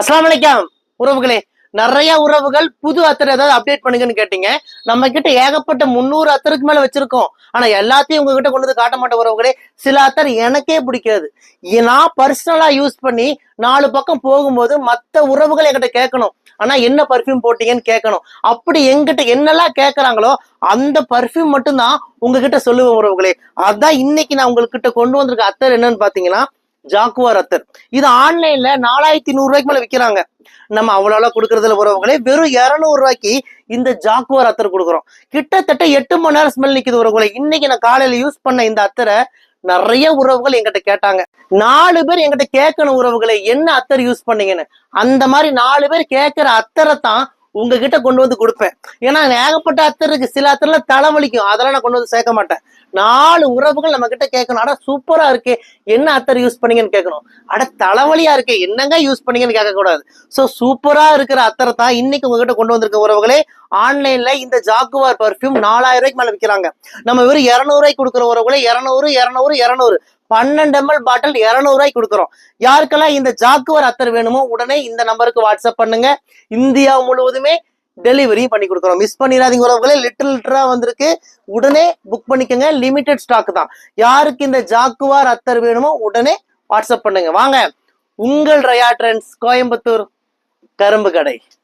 அஸ்லாம் வலைக்கம் உறவுகளே. நிறைய உறவுகள் புது அத்தர் ஏதாவது அப்டேட் பண்ணுங்கன்னு கேட்டீங்க. நம்ம கிட்ட ஏகப்பட்ட முந்நூறு அத்தருக்கு மேல வச்சிருக்கோம். ஆனா எல்லாத்தையும் உங்ககிட்ட கொண்டு வந்து காட்ட மாட்ட உறவுகளே. சில அத்தர் எனக்கே பிடிக்காது. நான் பர்சனலா யூஸ் பண்ணி நாலு பக்கம் போகும்போது மத்த உறவுகள் என்கிட்ட கேட்கணும். ஆனா என்ன பர்ஃப்யூம் போட்டீங்கன்னு கேட்கணும். அப்படி எங்கிட்ட என்னெல்லாம் கேட்கறாங்களோ அந்த பர்ஃப்யூம் மட்டும்தான் உங்ககிட்ட சொல்லுவேன் உறவுகளே. அதான் இன்னைக்கு நான் உங்ககிட்ட கொண்டு வந்திருக்க அத்தர் என்னன்னு பாத்தீங்கன்னா ஜாக்குவா அத்தர் இது ஆன்லைன்ல நாலாயிரத்தி நூறு ரூபாய்க்கு மேல விக்கிறாங்க. நம்ம அவ்வளோ கொடுக்கறதுல உறவுகளே வெறும் இரநூறு ரூபாய்க்கு இந்த ஜாக்குவார் அத்தர் கொடுக்குறோம். கிட்டத்தட்ட எட்டு மணி நேரம் ஸ்மெல் நிக்குது உறவுகளை. இன்னைக்கு நான் காலையில யூஸ் பண்ண இந்த அத்தரை நிறைய உறவுகள் எங்கிட்ட கேட்டாங்க. நாலு பேர் எங்கிட்ட கேட்கணும் உறவுகளை என்ன அத்தர் யூஸ் பண்ணீங்கன்னு. அந்த மாதிரி நாலு பேர் கேட்கிற அத்தரை தான் உங்ககிட்ட கொண்டு வந்து கொடுப்பேன். ஏன்னா ஏகப்பட்ட அத்தர் இருக்கு. சில அத்தர்ல தலைவலிக்கும். அதெல்லாம் நான் கொண்டு வந்து சேர்க்க மாட்டேன். நாலு உறவுகள் நம்ம கிட்ட கேட்கணும். அட சூப்பரா இருக்கு. என்ன அத்தர் யூஸ் பண்ணீங்கன்னு கேட்கணும். அட தலைவலியா இருக்கே. என்னங்க யூஸ் பண்ணீங்கன்னு கேட்க கூடாது சோ சூப்பரா இருக்கிற அத்தரை தான் இன்னைக்கு உங்ககிட்ட கொண்டு வந்திருக்க உறவுகளே. ஆன்லைன்ல இந்த ஜாக்குவார் பர்ஃப்யூம் நாலாயிரம் ரூபாய்க்கு மேல விற்கிறாங்க நம்ம வெறும் இருநூறு ரூபாய்க்கு கொடுக்குற உறவுகளே இருநூறு இருநூறு இருநூறு. பன்னெண்டு எம்எல் பாட்டில் இருநூறு ரூபாய்க்கு கொடுக்குறோம். யாருக்கெல்லாம் இந்த ஜாக்குவார் அத்தர் வேணுமோ உடனே இந்த நம்பருக்கு வாட்ஸ்அப் பண்ணுங்க. இந்தியா முழுவதுமே டெலிவரி பண்ணி கொடுக்குறோம். மிஸ் பண்ணிடாதீங்க உறவுகளே லிட்டர் லிட்டரா வந்திருக்கு. உடனே புக் பண்ணிக்கோங்க. லிமிடெட் ஸ்டாக் தான். யாருக்கு இந்த ஜாக்குவார் அத்தர் வேணுமோ உடனே வாட்ஸ்அப் பண்ணுங்க. வாங்க. உங்கள் ரயா ட்ரெண்ட்ஸ் கோயம்புத்தூர் கரும்பு கடை.